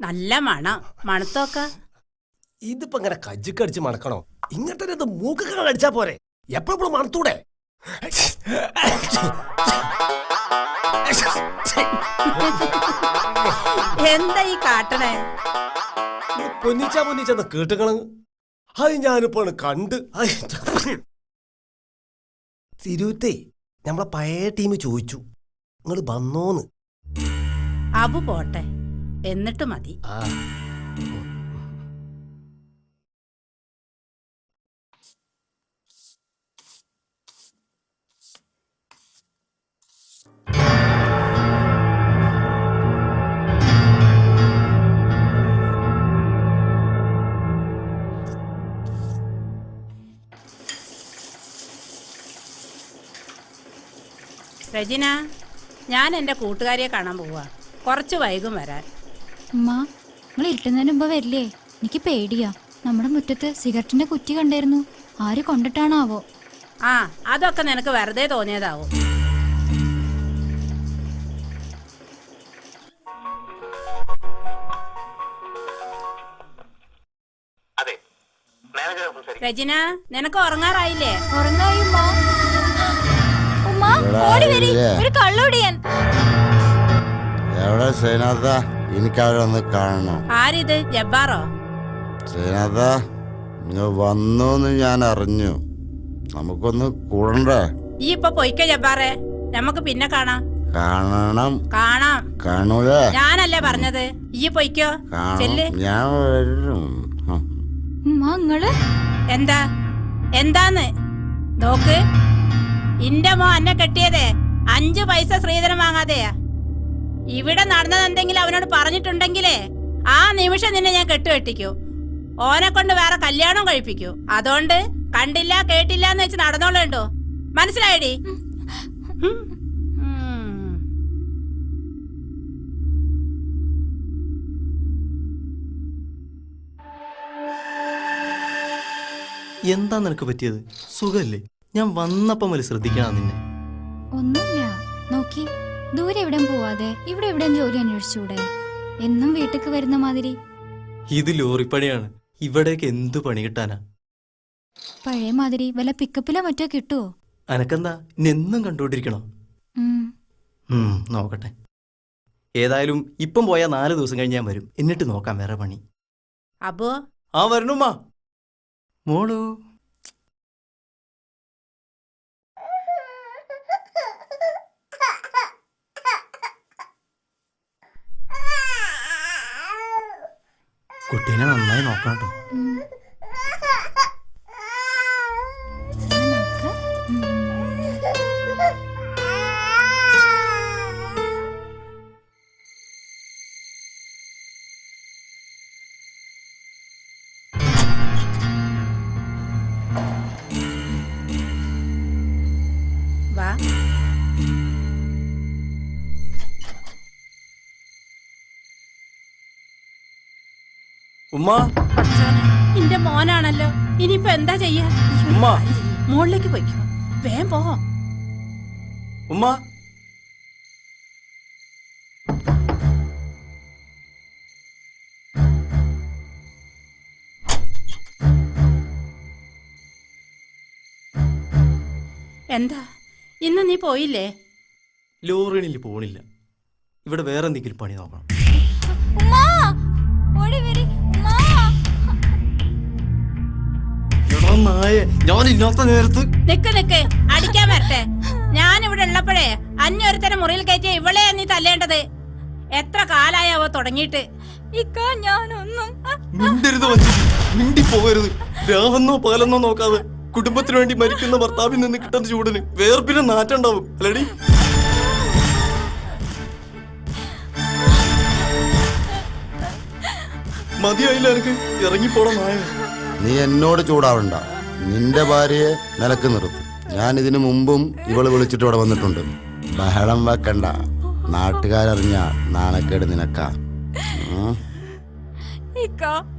നല്ല മണ. മണത്തോക്ക. ഇതിപ്പോ ഇങ്ങനെ കജ്ജിക്കടിച്ച് മണക്കണോ? ഇങ്ങനത്തെ ഇത് മൂക്കൊക്കെ അടിച്ചാ പോരെ. എപ്പോഴും മണത്തൂടെ. എന്താ ഈ കാട്ടണേ? പൊന്നിച്ചാ പൊന്നിച്ചെന്ന് കേട്ടുകൾ അത് ഞാനിപ്പോ കണ്ട്. തിരുത്തേ നമ്മളെ പഴയ ടീം ചോദിച്ചു. നിങ്ങൾ വന്നോന്ന്. അബു പോട്ടെ. എന്നിട്ട് മതി. ആ രജിന ഞാൻ എന്റെ കൂട്ടുകാരിയെ കാണാൻ പോവാ. കുറച്ച് വൈകും വരാൻ. ഉമ്മ നിങ്ങൾ ഇരുട്ടുന്നതിന് മുമ്പ് വരില്ലേ? എനിക്ക് പേടിയാ. നമ്മുടെ മുറ്റത്ത് സിഗരറ്റിന്റെ കുറ്റി കണ്ടായിരുന്നു. ആര് കൊണ്ടിട്ടാണാവോ? ആ അതൊക്കെ നിനക്ക് വെറുതെ തോന്നിയതാവോ. രജിന നിനക്ക് ഉറങ്ങാറായില്ലേ? ഉറങ്ങായി എവിടെ ശ്രീനാഥ? എനിക്ക് അവരൊന്ന് കാണണം. ആരിത്? ജബ്ബാറോ? ശ്രീനാഥ നിങ്ങൾ വന്നു ഞാൻ അറിഞ്ഞു. നമുക്കൊന്ന് കൂടണ്ടേ? ഈ ഇപ്പൊ പൊയ്ക്ക ജബ്ബാറേ. നമുക്ക് പിന്നെ കാണാം. കാണണം. കാണാം. കാണൂലേ? ഞാനല്ലേ പറഞ്ഞത്? ഈ പൊയ്ക്കോ. ചെല്ല്. ഞാൻ വരും. എന്താ? എന്താന്ന്? നോക്ക്. ഇന്റെ മോ എന്നെ കെട്ടിയത്. അഞ്ചു പൈസ ശ്രീധരൻ വാങ്ങാതെയാ. ഇവിടെ നടന്നത് എന്തെങ്കിലും അവനോട് പറഞ്ഞിട്ടുണ്ടെങ്കിലേ ആ നിമിഷം നിന്നെ ഞാൻ കെട്ടുകെട്ടിക്കൂ. ഓനെ കൊണ്ട് വേറെ കല്യാണം കഴിപ്പിക്കൂ. അതുകൊണ്ട് കണ്ടില്ല കേട്ടില്ല എന്ന് വെച്ച് നടന്നോളണ്ടോ മനസ്സിലായടി. എന്താ നിനക്ക് പറ്റിയത്? സുഖല്ലേ? ഞാൻ വന്നപ്പം വലിയ ശ്രദ്ധിക്കണം നിന്നെ. ഒന്നുമില്ല. നോക്കി. ദൂരെ എവിടെയും പോവാതെ ഇവിടെ എവിടെയും ജോലി അന്വേഷിച്ചൂടെ? എന്നും വീട്ടിക്ക് വരുന്ന മാതിരി. ഇത് ലോറിപ്പണിയാണ്. ഇവിടേക്ക് എന്ത് പണി കിട്ടാനാ? പഴയ മാതിരി വല്ല പിക്കപ്പിലോ മറ്റോ കിട്ടുവോ? അനക്കെന്താ? എന്നും കണ്ടുകൊണ്ടിരിക്കണോ? നോക്കട്ടെ. ഏതായാലും ഇപ്പം പോയാൽ നാല് ദിവസം കഴിഞ്ഞ് ഞാൻ വരും. എന്നിട്ട് നോക്കാം വേറെ പണി. അപ്പോ ആ വരണുമ്മാ. മോളു. കുട്ടീനെ നന്നായി നോക്കണം കേട്ടോ. ഉമ്മ. ഇന്റെ മോനാണല്ലോ. ഇനിയിപ്പോ എന്താ ചെയ്യാ? ഉമ്മ. മുകളിലേക്ക് പോയിക്കോ. വേം പോ. ഉമ്മ. എന്താ? ഇന്ന് നീ പോയില്ലേ? ലോറിണിൽ പോണില്ല. ഇവിടെ വേറെ എന്തെങ്കിലും പണി നോക്കണം. ഉമ്മാ! ഓടി വരി. ഉമ്മാ! ഞാൻ നായെ നേരത്ത് നിക്ക് നിക്ക്. അടിക്കാൻ വരട്ടെ. ഞാൻ ഇവിടെ ഉള്ളപ്പോഴേ അന്യൊരുത്തനെ മുറിയിൽ കയറ്റിയ ഇവളെ നീ തല്ലേണ്ടത്. എത്ര കാലായാവോ തുടങ്ങിയിട്ട്. ഇക്ക ഞാനൊന്നും മിണ്ടരുത് മിണ്ടി പോകരുത് രാവെന്നോ പകലെന്നോ നോക്കാതെ കുടുംബത്തിന് വേണ്ടി മരിക്കുന്ന ഭർത്താവിൽ നിന്ന് കിട്ടുന്ന ചൂടിന് വേർപിനെ നാറ്റുണ്ടാവും. അല്ലടി? മതിയായില്ല എനിക്ക്. ഇറങ്ങിപ്പോടാ നായ നീ എന്നോട് ചൂടാവണ്ട. നിന്റെ ഭാര്യയെ നിലയ്ക്ക് നിർത്തും. ഞാൻ ഇതിനു മുമ്പും ഇവൾ വിളിച്ചിട്ട് ഇവിടെ വന്നിട്ടുണ്ട്. ബഹളം വെക്കണ്ട. നാട്ടുകാരറിഞ്ഞ നാണക്കേട് നിനക്ക.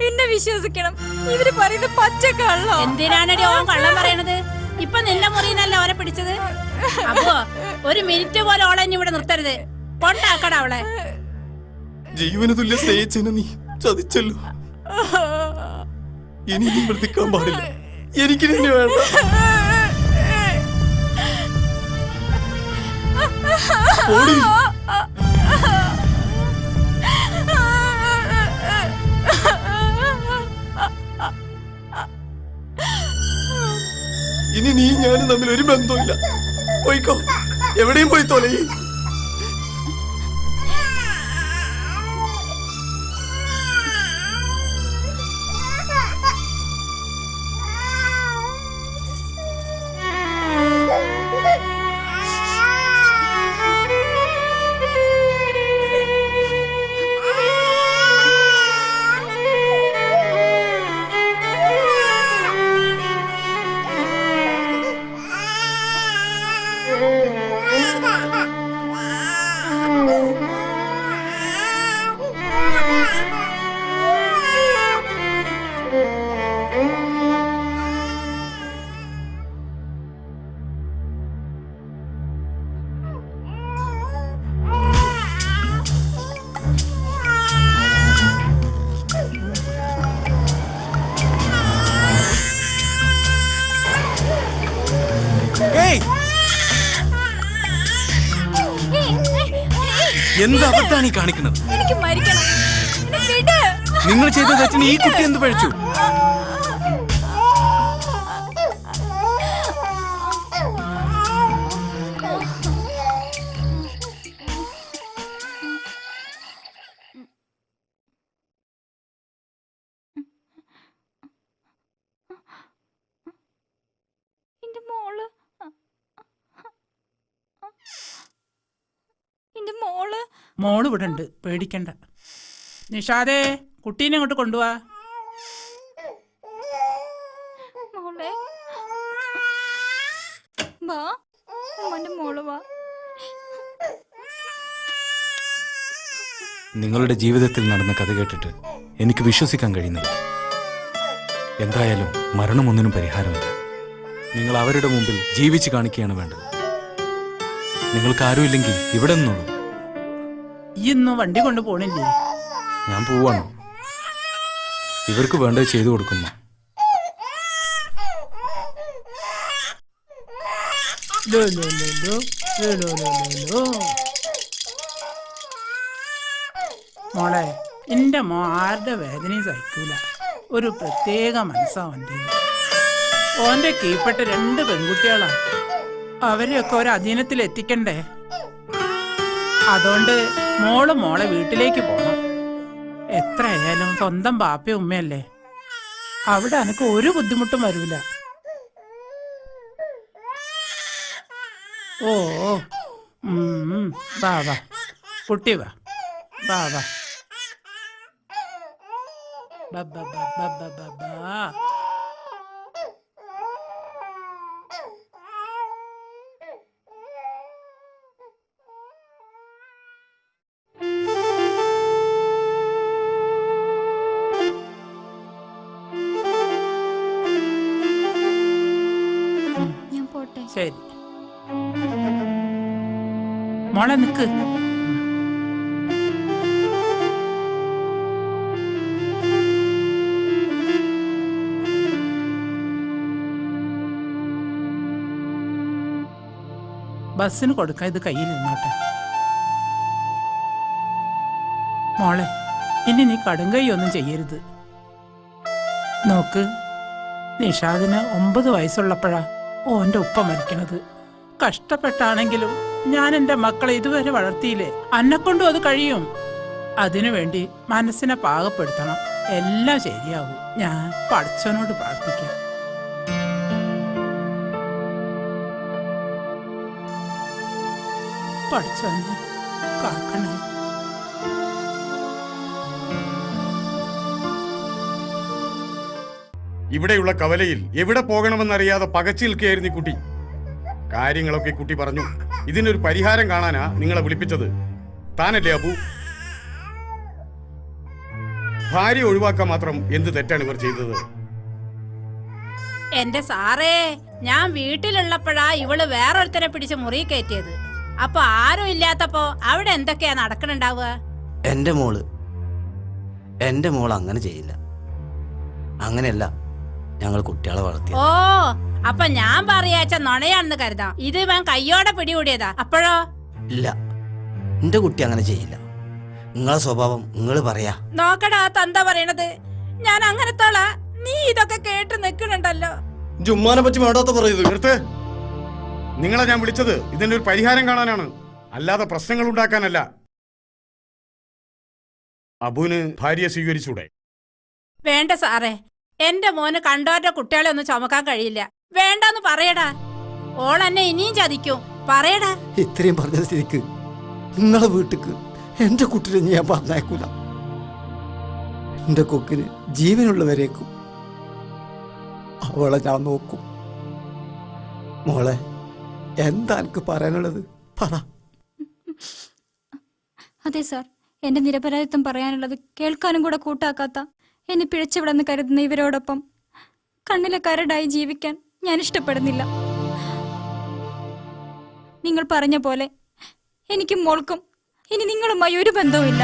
എന്നെ വിശ്വസിക്കണം. ഇവർ പറയുന്നത് പച്ചക്കള്ളോ? എന്തിനാണടി ഓൻ കള്ളം പറയണത്? ഇപ്പൊ നിന്റെ മുറിന്നല്ല ഓനെ പിടിച്ചത്? അപ്പോ ഒരു മിനിറ്റ് പോലെ ഓളെ ഇനി ഇവിടെ നിർത്തരുത്. കൊണ്ടാക്കട അവളെ. ജീവന തുല്യ സ്നേഹിച്ചെന്നെ നീ ചതിച്ചല്ലോ. ഇനി നീ വർദ്ധിക്കാൻ പാടില്ല. എനിക്ക് നിന്നെ വേണ്ട. ഇനി നീ ഞാനും തമ്മിൽ ഒരു ബന്ധമില്ല പോയിക്കോ. എവിടെയും പോയി തൊലയി. എന്ത് അബദ്ധാണ് ഈ കാണിക്കുന്നത്? എനിക്ക് മരിക്കണം. നിങ്ങൾ ചെയ്ത തെറ്റിന് ഈ കുട്ടി എന്ത് പഴിച്ചു? മോൾ ഇവിടെ ഉണ്ട് പേടിക്കണ്ട. നിഷാദേ കുട്ടീനെ അങ്ങോട്ട് കൊണ്ടുപോവാ മോളെ. വാ. ഉമ്മന്റെ മോൾ വാ. നിങ്ങളുടെ ജീവിതത്തിൽ നടന്ന കഥ കേട്ടിട്ട് എനിക്ക് വിശ്വസിക്കാൻ കഴിയുന്നില്ല. എന്തായാലും മരണമൊന്നിനും പരിഹാരമില്ല. നിങ്ങൾ അവരുടെ മുമ്പിൽ ജീവിച്ച് കാണിക്കുകയാണ് വേണ്ടത്. നിങ്ങൾക്ക് ആരുമില്ലെങ്കിൽ ഇവിടെ നിന്നോളൂ. ഈ ഇന്നും വണ്ടി കൊണ്ട് പോണില്ലേ? ഞാൻ പോവാണ്. ഇവർക്ക് വേണ്ടത് ചെയ്തു കൊടുക്കുന്നു. ലോ, ലോ, ലോ, ലോ, ലോ, ലോ, ലോ, ലോ, ലോ. മോളെ എന്റെ മോ ആരുടെ വേദനയും സഹിക്കൂല. ഒരു പ്രത്യേക മനസ്സാ ഓന്റെ ഓന്റെ കീഴ്പ്പെട്ട രണ്ട് പെൺകുട്ടികളാ. അവരെയൊക്കെ ഒരു അധീനത്തിൽ എത്തിക്കണ്ടേ അതുകൊണ്ട് മോൾ മോളെ വീട്ടിലേക്ക് പോണം. എത്രയായാലും സ്വന്തം ബാപ്പയും ഉമ്മയല്ലേ? അവിടെ എനിക്ക് ഒരു ബുദ്ധിമുട്ടും വരൂല. ഓ. വാ കുട്ടി വാ. വാ വാ. ബ, ബ, ശരി. മോളെ നിക്ക്. ബസ്സിന് കൊടുക്കാൻ ഇത് കയ്യിൽ നിന്നോട്ടെ മോളെ ഇനി നീ കടുങ്കൈ ഒന്നും ചെയ്യരുത്. നോക്ക് നിഷാദിന് ഒമ്പത് വയസ്സുള്ളപ്പോഴാ ഓന്റെ ഉപ്പ മരിക്കണത്. കഷ്ടപ്പെട്ടാണെങ്കിലും ഞാൻ എന്റെ മക്കളെ ഇതുവരെ വളർത്തിയില്ലേ? അന്നെക്കൊണ്ടും അത് കഴിയും. അതിനുവേണ്ടി മനസ്സിനെ പാകപ്പെടുത്തണം. എല്ലാം ശരിയാവും. ഞാൻ പഠിച്ചവനോട് പ്രാർത്ഥിക്കാം. പഠിച്ചവനെ കാക്കണേ. ഇവിടെയുള്ള കവലയിൽ എവിടെ പോകണമെന്നറിയാതെ പകച്ചു നിൽക്കുകയായിരുന്നു കുട്ടി. കാര്യങ്ങളൊക്കെ കുട്ടി പറഞ്ഞു. ഇതിനൊരു പരിഹാരം കാണാനാ നിങ്ങളെ വിളിപ്പിച്ചത്. താനല്ലേ അബു? ഭാര്യ ഒഴിവാക്കാൻ മാത്രം എന്ത് തെറ്റാണ് ഇവർ ചെയ്തത്? എന്റെ സാറേ ഞാൻ വീട്ടിലുള്ളപ്പോഴാ ഇവൾ വേറൊരുത്തരെ പിടിച്ച് മുറി കയറ്റിയത്. അപ്പൊ ആരും ഇല്ലാത്തപ്പോ അവിടെ എന്തൊക്കെയാ നടക്കണുണ്ടാവുക? എന്റെ മോൾ. എന്റെ മോൾ അങ്ങനെ ചെയ്യില്ല. അങ്ങനെയല്ല. ഞങ്ങൾ കുട്ടികളെ വളർത്തി ഓ അപ്പൊ ഞാൻ പറയാച്ച നുണയാണെന്ന് കരുതാം. ഇത് ഞാൻ കയ്യോടെ പിടികൂടിയതാ. അപ്പോഴോ? ഇല്ല. എന്റെ കുട്ടി അങ്ങനെ ചെയ്യില്ല. നിങ്ങളെ സ്വഭാവം നിങ്ങൾ പറയാ. നോക്കടാ തന്ത പറയണത്? ഞാൻ അങ്ങനത്തോളാ. നീ ഇതൊക്കെ കേട്ട് നിക്കണുണ്ടല്ലോ ജുമ്മാനെ പറ്റി വേണ്ടാത്ത പറയുന്നത് നിർത്ത്. നിങ്ങളെ ഞാൻ വിളിച്ചത് ഇതിന്റെ ഒരു പരിഹാരം കാണാനാണ്. അല്ലാതെ പ്രശ്നങ്ങൾ ഉണ്ടാക്കാനല്ല. അബുവിന് ഭാര്യയെ സ്വീകരിച്ചൂടെ? വേണ്ട സാറേ. എന്റെ മോന് കണ്ടോന്റെ കുട്ടികളെ ഒന്നും ചുമക്കാൻ കഴിയില്ല. വേണ്ടെന്ന് പറയടാ. ഓൾ എന്നെ ഇനിയും ചതിക്കും. പറയടാ. ഇത്രയും പറഞ്ഞ സ്ഥിതിക്ക് നിങ്ങളെ വീട്ടിക്ക് എന്റെ കുട്ടിനെ ഞാൻ പറഞ്ഞേക്കൂല എന്റെ കൊക്കിന് ജീവനുള്ളവരേക്കും അവളെ ഞാൻ നോക്കും. മോളെ എന്താ എനിക്ക് പറയാനുള്ളത്? പറ. അതെ സാർ എന്റെ നിരപരാധിത്വം പറയാനുള്ളത് കേൾക്കാനും കൂടെ കൂട്ടാക്കാത്ത എന്നെ പിഴച്ചവിടെന്ന് കരുതുന്ന ഇവരോടൊപ്പം കണ്ണിലെ കരടായി ജീവിക്കാൻ ഞാൻ ഇഷ്ടപ്പെടുന്നില്ല. നിങ്ങൾ പറഞ്ഞ പോലെ എനിക്കും മോൾക്കും ഇനി നിങ്ങളുമായി ഒരു ബന്ധവുമില്ല.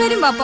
വരും പാപ്പ